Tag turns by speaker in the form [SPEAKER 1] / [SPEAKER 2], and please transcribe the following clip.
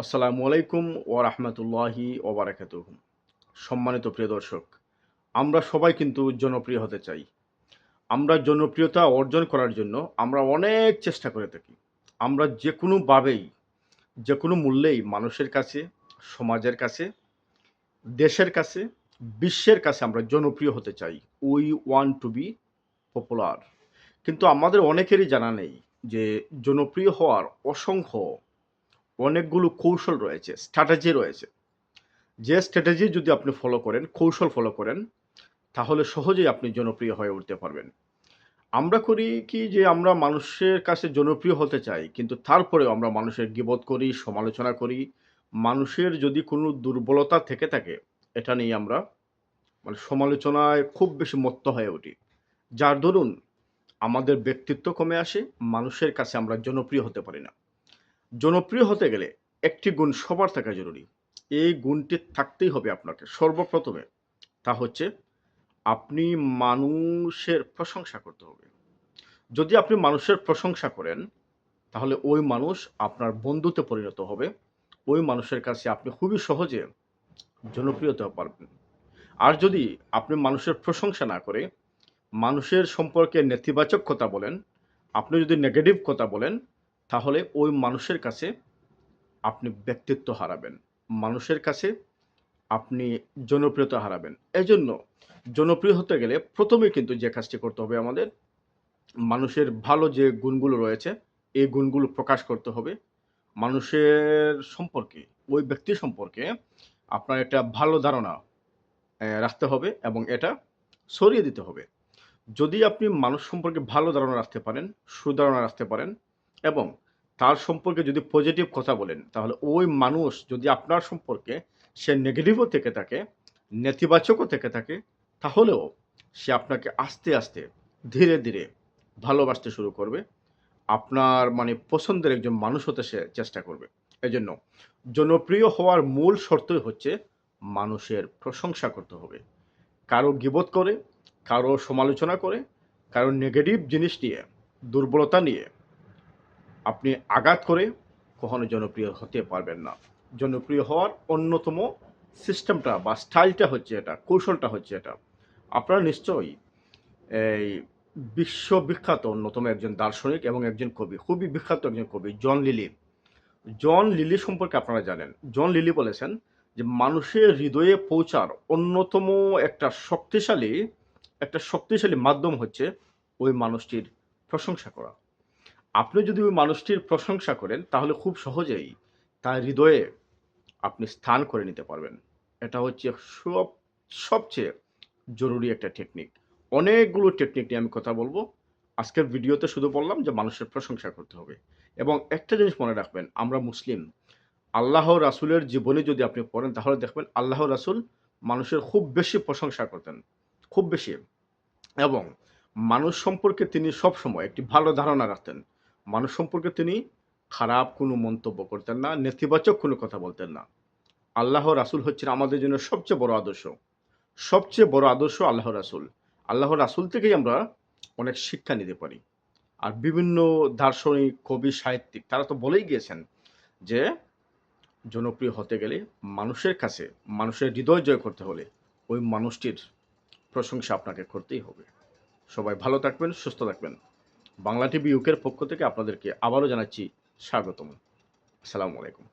[SPEAKER 1] আসসালামু আলাইকুম ও রহমতুল্লাহি ওবরাকাতুহ সম্মানিত প্রিয় দর্শক, আমরা সবাই কিন্তু জনপ্রিয় হতে চাই। আমরা জনপ্রিয়তা অর্জন করার জন্য আমরা অনেক চেষ্টা করে থাকি। আমরা যে কোনোভাবেই যে কোনো মূল্যেই মানুষের কাছে, সমাজের কাছে, দেশের কাছে, বিশ্বের কাছে আমরা জনপ্রিয় হতে চাই। We want to be popular কিন্তু আমাদের অনেকেরই জানা নেই যে জনপ্রিয় হওয়ার অসংখ্য অনেকগুলো কৌশল রয়েছে স্ট্র্যাটেজি রয়েছে। যে স্ট্র্যাটেজি যদি আপনি ফলো করেন, কৌশল ফলো করেন, তাহলে সহজেই আপনি জনপ্রিয় হয়ে উঠতে পারবেন। আমরা করি কি যে আমরা মানুষের কাছে জনপ্রিয় হতে চাই, কিন্তু তারপরেও আমরা মানুষের গিবত করি, সমালোচনা করি। মানুষের যদি কোনো দুর্বলতা থেকে থাকে, এটা নিয়ে আমরা মানে সমালোচনায় খুব বেশি মত্ত হয়ে উঠি। যার দরুন আমাদের ব্যক্তিত্ব কমে আসে, মানুষের কাছে আমরা জনপ্রিয় হতে পারি না। জনপ্রিয় হতে গেলে একটি গুণ সবার থাকা জরুরি। এই গুণটি থাকতেই হবে আপনাকে সর্বপ্রথমে। তা হচ্ছে আপনি মানুষের প্রশংসা করতে হবে। যদি আপনি মানুষের প্রশংসা করেন, তাহলে ওই মানুষ আপনার বন্ধুতে পরিণত হবে। ওই মানুষের কাছে আপনি খুবই সহজে জনপ্রিয় হতে পারবেন আর যদি আপনি মানুষের প্রশংসা না করে, মানুষের সম্পর্কে নেতিবাচক কথা বলেন, আপনি যদি নেগেটিভ কথা বলেন তাহলে ওই মানুষের কাছে আপনি ব্যক্তিত্ব হারাবেন। মানুষের কাছে আপনি জনপ্রিয়তা হারাবেন। এজন্য জনপ্রিয় হতে গেলে প্রথমে কিন্তু যে কাজটি করতে হবে আমাদের, মানুষের ভালো যে গুণগুলো রয়েছে, এই গুণগুলো প্রকাশ করতে হবে। মানুষের সম্পর্কে, ওই ব্যক্তি সম্পর্কে আপনার একটা ভালো ধারণা রাখতে হবে এবং এটা সরিয়ে দিতে হবে। যদি আপনি মানুষ সম্পর্কে ভালো ধারণা রাখতে পারেন, সুধারণা রাখতে পারেন এবং তার সম্পর্কে যদি পজিটিভ কথা বলেন, তাহলে ওই মানুষ যদি আপনার সম্পর্কে সে নেগেটিভও থেকে থাকে, নেতিবাচকও থেকে থাকে, তাহলেও সে আপনাকে আস্তে আস্তে ধীরে ধীরে ভালোবাসতে শুরু করবে। আপনার মানে পছন্দের একজন মানুষ হতে সে চেষ্টা করবে। এজন্য জনপ্রিয় হওয়ার মূল শর্তই হচ্ছে মানুষের প্রশংসা করতে হবে। কারও গিবত করে, কারও সমালোচনা করে, কারও নেগেটিভ জিনিস নিয়ে, দুর্বলতা নিয়ে আপনি আঘাত করে কখনো জনপ্রিয় হতে পারবেন না। জনপ্রিয় হওয়ার অন্যতম সিস্টেমটা বা স্টাইলটা হচ্ছে এটা, কৌশলটা হচ্ছে এটা। আপনারা নিশ্চয়ই এই বিশ্ববিখ্যাত অন্যতম একজন দার্শনিক এবং একজন কবি, খুবই বিখ্যাত একজন কবি, জন লিলি। জন লিলি সম্পর্কে আপনারা জানেন। জন লিলি বলেছেন যে মানুষের হৃদয়ে পৌঁছার অন্যতম একটা শক্তিশালী একটা শক্তিশালী মাধ্যম হচ্ছে ওই মানুষটির প্রশংসা করা। আপনি যদি ওই মানুষটির প্রশংসা করেন, তাহলে খুব সহজেই তার হৃদয়ে আপনি স্থান করে নিতে পারবেন। এটা হচ্ছে সব, সবচেয়ে জরুরি একটা টেকনিক অনেকগুলো টেকনিক নিয়ে আমি কথা বলব। আজকের ভিডিওতে শুধু বললাম যে মানুষের প্রশংসা করতে হবে। এবং একটা জিনিস মনে রাখবেন, আমরা মুসলিম। আল্লাহ রাসুলের জীবনে যদি আপনি পড়েন, তাহলে দেখবেন আল্লাহ রাসুল মানুষের খুব বেশি প্রশংসা করতেন। খুব বেশি। এবং মানুষ সম্পর্কে তিনি সবসময় একটি ভালো ধারণা রাখতেন। মানুষ সম্পর্কে তিনি খারাপ কোনো মন্তব্য করতেন না, নেতিবাচক কোনো কথা বলতেন না। আল্লাহ রাসুল হচ্ছেন আমাদের জন্য সবচেয়ে বড় আদর্শ। সবচেয়ে বড় আদর্শ আল্লাহ রাসুল। আল্লাহ রাসুল থেকেই আমরা অনেক শিক্ষা নিতে পারি। আর বিভিন্ন দার্শনিক, কবি, সাহিত্যিক, তারা তো বলেই গিয়েছেন যে জনপ্রিয় হতে গেলে মানুষের কাছে, মানুষের হৃদয় জয় করতে হলে ওই মানুষটির প্রশংসা আপনাকে করতেই হবে। সবাই ভালো থাকবেন, সুস্থ থাকবেন। বাংলা টিভি ইউকের পক্ষ থেকে আপনাদেরকে আবারও জানাচ্ছি স্বাগতম। আসসালামু আলাইকুম।